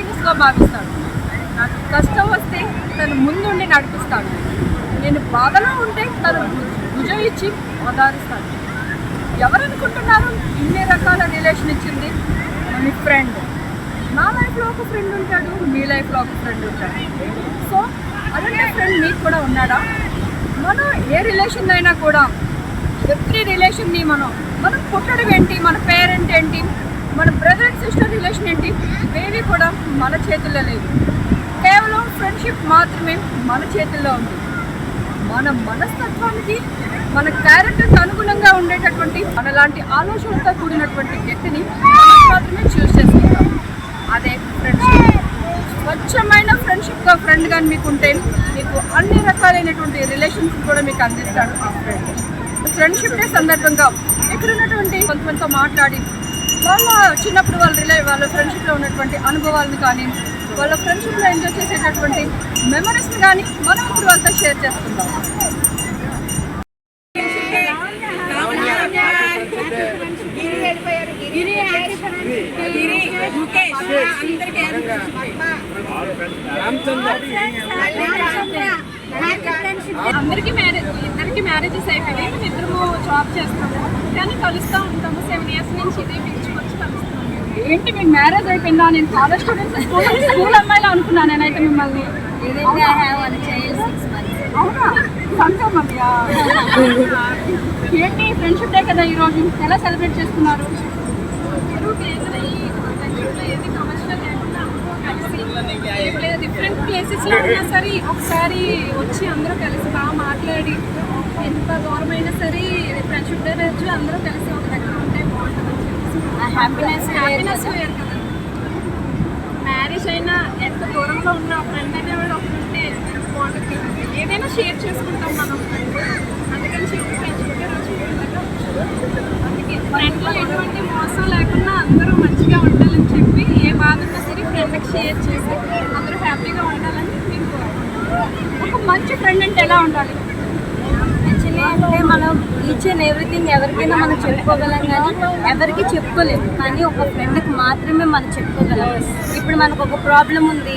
హ్యాపీనెస్గా భావిస్తాడు. నాకు కష్టం వస్తే తను ముందుండి నడిపిస్తాడు. నేను బాధలో ఉంటే తను భుజం ఇచ్చి ఓదారుస్తాడు. ఎవరనుకుంటున్నారు ఇన్ని రకాల రిలేషన్ ఇచ్చింది? మీ ఫ్రెండ్. నా లైఫ్లో ఒక ఫ్రెండ్ ఉంటాడు మీ లైఫ్లో ఒక ఫ్రెండ్ ఉంటాడు. సో అలాంటి ఫ్రెండ్ మీకు కూడా ఉన్నాడా? మనం ఏ రిలేషన్ అయినా కూడా ఎవ్రీ రిలేషన్ని మనం మనం పుట్టడం ఏంటి? మన పేరెంట్ ఏంటి? మన బ్రదర్ అండ్ సిస్టర్ రిలేషన్ ఏంటి? ఇవేవి కూడా మన చేతుల్లో లేవు కేవలం ఫ్రెండ్షిప్ మాత్రమే మన చేతుల్లో ఉంది. మన మనస్తత్వానికి మన క్యారెక్టర్కి అనుగుణంగా ఉండేటటువంటి మనలాంటి ఆలోచనలతో కూడినటువంటి వ్యక్తిని మాత్రమే చూస్ చేసుకుంటాం. అదే ఫ్రెండ్షిప్. స్వచ్ఛమైన ఫ్రెండ్షిప్గా ఫ్రెండ్గా మీకు ఉంటే మీకు అన్ని రకాలైనటువంటి రిలేషన్స్ కూడా మీకు అందిస్తాడు ఆ ఫ్రెండ్. ఫ్రెండ్షిప్ డే సందర్భంగా ఇక్కడ ఉన్నటువంటి కొంతమందితో మాట్లాడి వాళ్ళ చిన్నప్పుడు వాళ్ళ రిలే వాళ్ళ ఫ్రెండ్షిప్లో ఉన్నటువంటి అనుభవాలను కానీ వాళ్ళ ఫ్రెండ్షిప్లో ఎంజాయ్ చేసేటటువంటి మెమరీస్ని కానీ మనం ఇప్పుడు వాళ్ళతో షేర్ చేసుకుందాం. అందరికీ మ్యారేజ్ ఇద్దరికి మ్యారేజెస్ అయిపోయాయి. మేము ఇద్దరు జాబ్ చేస్తాము. కానీ కలుస్తూ ఉంటాము. సెవెన్ ఇయర్స్ నుంచి ఇదే ఏంటి మీకు మ్యారేజ్ అయిపోయిందా? నేను కాలేజ్ స్టూడెంట్స్ స్కూల్ స్కూల్ అమ్మాయిలా అనుకున్నాను నేనైతే మిమ్మల్ని. అవునా. ఏంటి? ఫ్రెండ్షిప్ డే కదా ఈరోజు. ఎలా సెలబ్రేట్ చేస్తున్నారు డిఫరెంట్ ప్లేసెస్లో ఉన్నా సరే ఒకసారి వచ్చి అందరూ కలిసి బాగా మాట్లాడి ఎంత దూరమైనా సరే ఫ్రెండ్షిప్ డే రోజు అందరూ కలిసి ఒక హ్యాపీనెస్ హ్యాపీనెస్ వేరు కదా. మ్యారేజ్ అయినా ఎంత దూరంలో ఉన్న ఫ్రెండ్ అనేవాడు ఒకటి ఉంటే బాగుంటుంది. ఏదైనా షేర్ చేసుకుంటాం మనం. అందుకని చెప్పి రోజు అందుకే ఫ్రెండ్లో ఎటువంటి మోసం లేకుండా అందరూ మంచిగా ఉండాలని చెప్పి ఏ బాధ ఉన్నా సరే ఫ్రెండ్కి షేర్ చేసి అందరూ హ్యాపీగా ఉండాలని కోరుకుంటున్నాం ఒక మంచి ఫ్రెండ్ అంటే ఎలా ఉండాలి? ఈచ్ అండ్ ఎవ్రీథింగ్ ఎవరికైనా మనం చెప్పుకోగలం కానీ ఎవరికి చెప్పుకోలేము. కానీ ఒక ఫ్రెండ్కి మాత్రమే మనం చెప్పుకోగలం. ఇప్పుడు మనకు ఒక ప్రాబ్లం ఉంది.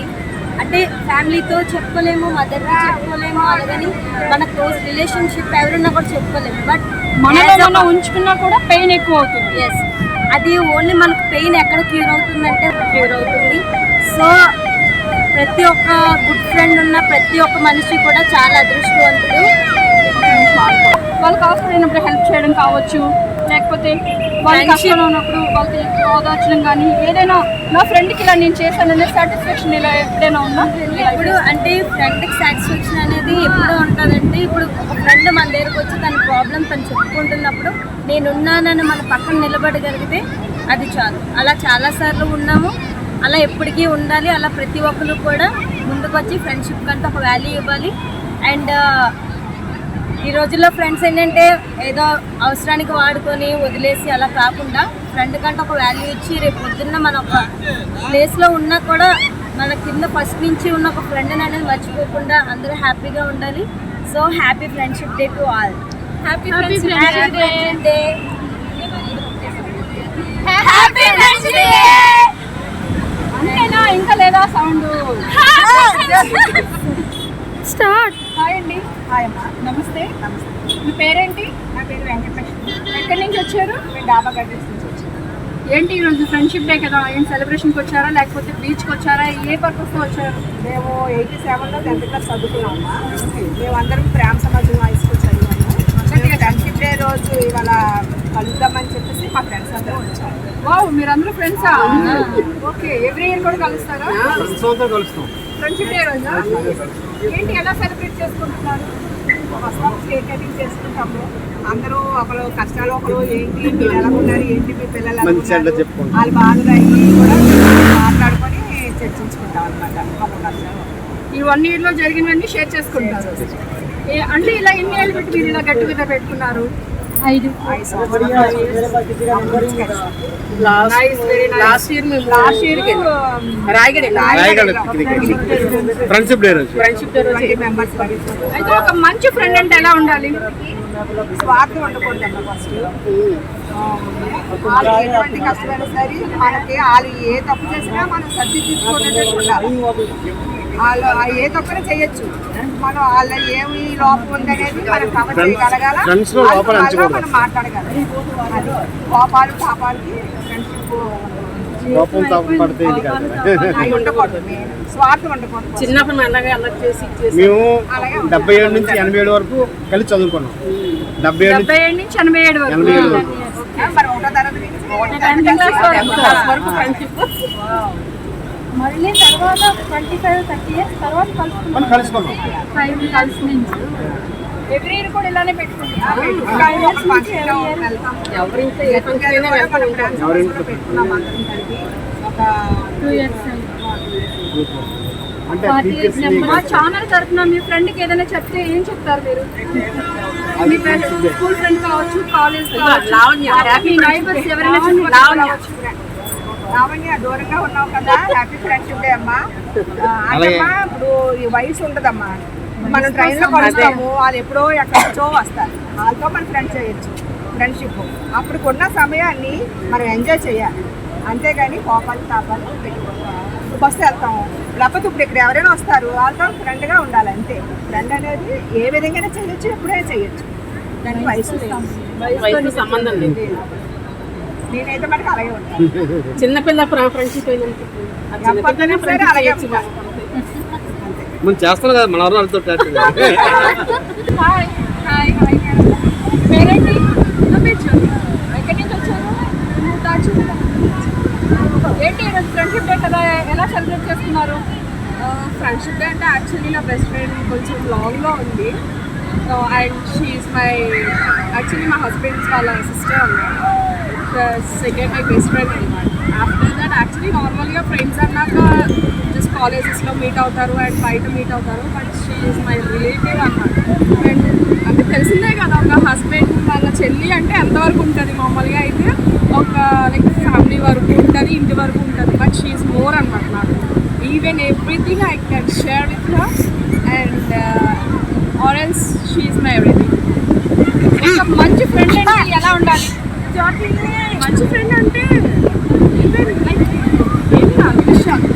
అంటే ఫ్యామిలీతో చెప్పుకోలేము మదర్కి చెప్పుకోలేము అలాగని మన క్లోజ్ రిలేషన్షిప్ ఎవరున్నా కూడా చెప్పుకోలేము. బట్ మనం ఉంచుకున్నా కూడా పెయిన్ ఎక్కువ అవుతుంది ఎస్ అది ఓన్లీ మనకు పెయిన్ ఎక్కడ క్యూర్ అవుతుందంటే క్యూర్ అవుతుంది. సో ప్రతి ఒక్క గుడ్ ఫ్రెండ్ ఉన్న ప్రతి ఒక్క మనిషి కూడా చాలా అదృష్టవంతుడు. వాళ్ళకి అవసరమైనప్పుడు హెల్ప్ చేయడం కావచ్చు. లేకపోతే వాళ్ళ Friendship. కష్టంలో ఉన్నప్పుడు వాళ్ళకి ఓదార్చడం కానీ ఏదైనా నా ఫ్రెండ్కి ఇలా నేను చేశాననే సాటిస్ఫాక్షన్ ఇలా ఎప్పుడైనా ఉందా? ఇప్పుడు అంటే ఫ్రెండ్కి సాటిస్ఫాక్షన్ అనేది ఎప్పుడు ఉంటుందంటే ఇప్పుడు ఒక ఫ్రెండ్ మన దగ్గరకు వచ్చి తన ప్రాబ్లం తను చెప్పుకుంటున్నప్పుడు నేను ఉన్నానని మన పక్కన నిలబడగలిగితే అది చాలు. అలా చాలాసార్లు ఉన్నాము. అలా ఎప్పటికీ ఉండాలి. అలా ప్రతి ఒక్కరు కూడా ముందుకు వచ్చి ఫ్రెండ్షిప్ కంటే ఒక వాల్యూ ఇవ్వాలి. అండ్ ఈ రోజుల్లో ఫ్రెండ్స్ ఏంటంటే ఏదో అవసరానికి వాడుకొని వదిలేసి అలా కాకుండా ఫ్రెండ్ కంటే ఒక వాల్యూ ఇచ్చి రేపు పొద్దున్న మన ఒక ప్లేస్లో ఉన్నా కూడా మన కింద ఫస్ట్ నుంచి ఉన్న ఒక ఫ్రెండ్ అనేది మర్చిపోకుండా అందరూ హ్యాపీగా ఉండాలి. So happy friendship day to all happy happy day happy friends day అంతేనా? ఇంకా లేదా సౌండ్ స్టార్ట్ హాయ్ అండి హాయ్ అమ్మా నమస్తే నమస్తే మీ పేరేంటి? నా పేరు వెంకటలక్ష్మి. ఎక్కడి నుంచి వచ్చారు? మేము డాబా గడ్డెస్ నుంచి వచ్చారు ఏంటి ఈరోజు ఫ్రెండ్షిప్ డే కదా? ఏం సెలబ్రేషన్కి వచ్చారా? లేకపోతే బీచ్కి వచ్చారా? ఏ పర్పస్తో వచ్చారు? మేము ఎయిటీ సెవెన్లో టెన్త్ క్లాస్ చదువుకున్నాము మేమందరం ప్రేమ సమాజం హై స్కూల్ చదివాము. ఫ్రెండ్షిప్ డే రోజు ఇవాళ కలుద్దామని చెప్పేసి మా ఫ్రెండ్స్ అందరూ వచ్చారు వావ్ మీరందరూ ఫ్రెండ్సా ఓకే ఎవ్రీ ఇయర్ కూడా కలుస్తారా? ఫ్రెండ్షిప్ డే రోజా? ఏంటి ఎలా సెలబ్రేట్ చేసుకుంటున్నారు? ఫస్ట్ కేక్ కటింగ్ చేసుకుంటాము అందరూ ఒకరు కష్టాలు ఒకరు ఏంటి మీరు ఎలా ఉన్నారు ఏంటి మీ పిల్లలు ఎలా ఉన్నారు? వాళ్ళ బాధలు అయ్యి కూడా మాట్లాడుకొని చర్చించుకుంటాం అనమాట ఒక కష్టాలు ఈ వన్ ఇయర్లో జరిగినవన్నీ షేర్ చేసుకుంటారు. అంటే ఇలా ఎన్ని ఏళ్ళు పెట్టి మీరు ఇలా గట్టి మీద పెట్టుకున్నారు? ఐదు. ఐదు సంవత్సరాలు లాస్ట్ ఇయర్ మేము last year Rayagada Rayagada friendship day రోజు. ఫ్రెండ్షిప్ డే రోజు. ట్వంటీ మెంబర్స్ అయితే ఒక మంచి ఫ్రెండ్ అంటే ఎలా ఉండాలి? స్వార్థం ఉండకూడదు అన్న ఫస్ట్ వాళ్ళు ఎటువంటి కష్టమైనా సరే మనకి వాళ్ళు ఏ తప్పు చేసినా మనం సర్ది ఉండాలి. వాళ్ళు ఆ ఏ తప్పున చేయొచ్చు. మనం వాళ్ళ ఏమి లోపం ఉందనేది మనం కవర్ చేయగలగాల. మనం మాట్లాడగలం. కోపాలు పాపాలకి ఫ్రెండ్షిప్ కోపం పడితే చిన్నప్పుడు మేము డెబ్బై ఏడు నుంచి ఎనభై ఏడు వరకు కలిసి చదువుకున్నాం. డెబ్బై ఏడు డెబ్బై ఏడు నుంచి ఎనభై ఏడు వరకు. ఎనభై ఏడు వరకు మళ్ళీ తర్వాత ట్వంటీ ఫైవ్ థర్టీ ఇయర్స్ తర్వాత కలుసుకున్నాం మనం కలుసుకున్నాం ఫైవ్ కలిసి నుంచి. ఎవ్రీ ఇయర్ కూడా ఇలానే పెట్టుకుంటాం. ఒక ఎవరింట్లో పెట్టుకున్నాం అందరం కలిపి. టూ ఇయర్స్ మా ఛానల్ తరఫున మీ ఫ్రెండ్కి ఏదైనా చెప్తే ఏం చెప్తారు మీరు? మీ ఫ్రెండ్స్ స్కూల్ ఫ్రెండ్ కావచ్చు కాలేజ్ కావచ్చు మీ నైబర్స్. ఎవరైనా లావణ్య. దూరంగా ఉన్నావు కదా. హ్యాపీ ఫ్రెండ్షిప్ డే అమ్మా. ఆ, అమ్మా ఇప్పుడు ఈ వయసు ఉండదమ్మా. మనం ట్రైన్లో కలుస్తాము వాళ్ళు ఎప్పుడో ఎక్కడి నుంచో వస్తారు. వాళ్ళతో మనం ఫ్రెండ్స్ చేయొచ్చు. ఫ్రెండ్షిప్ అప్పుడు ఉన్న సమయాన్ని మనం ఎంజాయ్ చేయాలి. అంతేగాని కోపాలు తాపాలు పెట్టుకోవాలి బస్సు వెళ్తాం లేకపోతే ఇప్పుడు ఇక్కడ ఎవరైనా వస్తారు వాళ్ళతో ఫ్రెండ్గా ఉండాలి అంతే. ఫ్రెండ్ అనేది ఏ విధంగా చేయొచ్చు ఎప్పుడైనా చేయొచ్చు. దానికి. వయసు సంబంధం లేదు. నేనైతే మనకి అలాగే ఉంటాను చిన్నపిల్ల ఉంటాను. మనం. చేస్తాం కదా మన వాళ్ళతో హాయ్ హాయ్ హాయ్ పేరేంటి? నా పేరు జ్యోతి ఎక్కడి నుంచి వచ్చారు? దాచి ఏంటి ఈరోజు ఫ్రెండ్షిప్ డే కదా ఎలా సెలబ్రేట్ చేస్తున్నారు? ఫ్రెండ్షిప్ డే అంటే యాక్చువల్లీ నా బెస్ట్ ఫ్రెండ్ కొంచెం లాంగ్లో ఉంది. అండ్ షీఈ్ మై యాక్చువల్లీ మా హస్బెండ్స్ వాళ్ళ సిస్టర్ అన్నమాట. సెకండ్ మై బెస్ట్ ఫ్రెండ్ అనమాట ఆఫ్టర్ దట్ యాక్చువల్లీ నార్మల్గా ఫ్రెండ్స్ అన్నాక జస్ట్ కాలేజెస్లో మీట్ అవుతారు అండ్ బయట మీట్ అవుతారు బట్ షీఈ్ మై రిలేటివ్ అన్నమాట. అండ్ అంటే తెలిసిందే కదా ఒక హస్బెండ్ వాళ్ళ చెల్లి అంటే ఎంతవరకు ఉంటుంది? మామూలుగా అయితే ఒక లైక్ ఫ్యామిలీ వరకు ఉంటుంది ఇంటి వరకు ఉంటుంది బట్ షీఈ్ మోర్ అనమాట నాకు. Even everything I can share with her and or else she's my everything మంచి ఫ్రెండ్ అంటే ఎలా ఉండాలి మంచి ఫ్రెండ్ అంటే ఈవెన్ లైక్ ఏం కాదు విషయాలు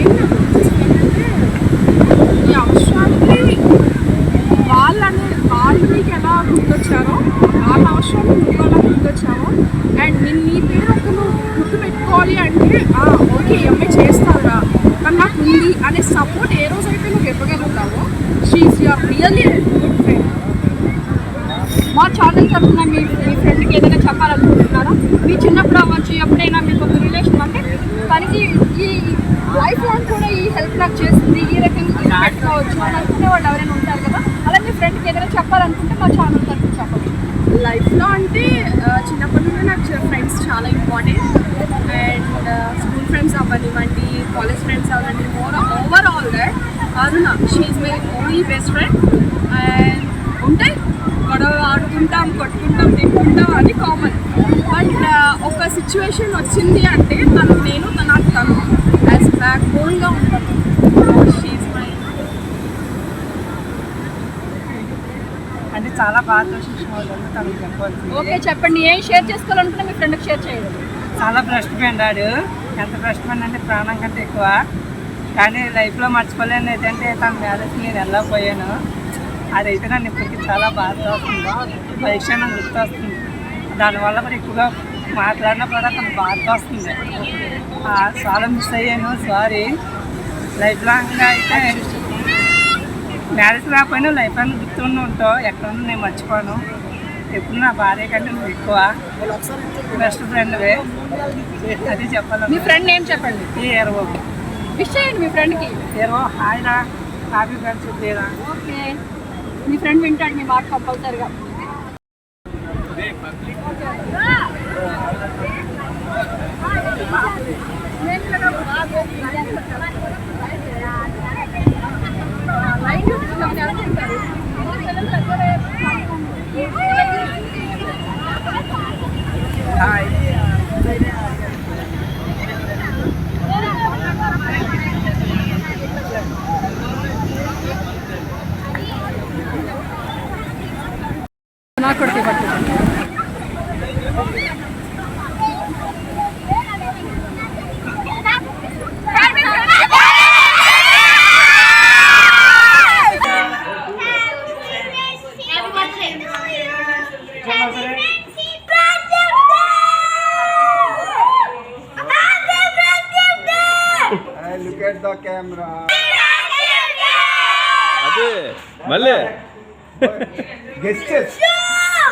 ఏం కాదు మంచి ఫ్రెండ్ అంటే ఈ అవసరానికి వాళ్ళని వాళ్ళు నీకు ఎలా గుర్తొచ్చారో వాళ్ళ అవసరాలు నువ్వు ఎలా గుర్తొచ్చావో అండ్ నేను నీ పేరు ఒక నువ్వు గుర్తు పెట్టుకోవాలి అంటే "ఆ, ఓకే ఈ అమ్మాయి చేస్తారా కానీ నాకు ఉంది అనే సపోర్ట్ ఏ రోజైతే నువ్వు ఇవ్వగలుగుతావో she's your really good friend మా ఛానల్ తరఫున మీ మీ ఫ్రెండ్కి ఏదైనా చెప్పాలనుకుంటున్నారా మీ చిన్నప్పుడు అవ్వచ్చు ఎప్పుడైనా మీకు ఒక రిలేషన్ అంటే తనకి ఈ లైఫ్ లాంగ్ కూడా ఈ హెల్ప్ నాకు చేసింది ఈ రకంగా ఇది పెట్టుకోవచ్చు అని అనుకునే వాళ్ళు ఎవరైనా ఉంటారు కదా అలా మీ ఫ్రెండ్కి ఏదైనా చెప్పాలనుకుంటే మా ఛానల్ తరఫున చెప్పచ్చు లైఫ్లో అంటే ఆ, చిన్నప్పటి నుండి నాకు ఫ్రెండ్స్ చాలా ఇంపార్టెంట్ అండ్ స్కూల్ ఫ్రెండ్స్ అవ్వనివ్వండి కాలేజ్ ఫ్రెండ్స్ అవ్వండి more overall that Aruna she's my only best friend and ఉంటాయి. గొడవ ఆడుకుంటాం కొట్టుకుంటాం తిట్టుకుంటాం అది కామన్ బట్ ఒక సిచ్యువేషన్ వచ్చింది అంటే తను నేను నాకు తను యాజ్ బ్యాక్ బోన్గా ఉంటాను అంటే చాలా బాగా దోషించిన ఓకే చెప్పండి. ఏం షేర్ చేసుకోవాలనుకుంటే మీ ఫ్రెండ్కి షేర్ చేయండి చాలా భ్రష్ట్ ఆడు ఎంత భ్రష్ట్ అంటే ప్రాణం కంటే ఎక్కువ. కానీ లైఫ్లో మర్చిపోలేను. ఏంటంటే తన మ్యారేజ్కి నేను వెళ్ళకపోయాను అదైతే నన్ను ఇప్పటికీ చాలా బాధ వస్తుంది. పరీక్ష నాకు గుర్తు వస్తుంది దానివల్ల కూడా ఎక్కువగా మాట్లాడినా కూడా తను బాధ వస్తుంది. ఆ, చాలా మిస్ అయ్యాను. సారీ. లైఫ్ లాంగ్గా అయితే మ్యారేజ్ రాకపోయినా లైఫ్ అని గుర్తుండి ఉంటావు. ఎక్కడ నేను మర్చిపోను. ఎప్పుడు నా భార్య కంటే నువ్వు ఎక్కువ. బెస్ట్ ఫ్రెండ్వే. అది చెప్పాలి మీ ఫ్రెండ్ నేమ్ చెప్పండి. ఈ ఇరవై విష్ చేయండి మీ ఫ్రెండ్కి. ఇరవై హాయ్ రా హ్యాపీ ఫ్రెండ్షిప్ డేరా ఓకే. మీ ఫ్రెండ్ వింటాడు మీ మాట కంపల్సరిగా. నాకు కూడా పట్టు లుక్ ఎట్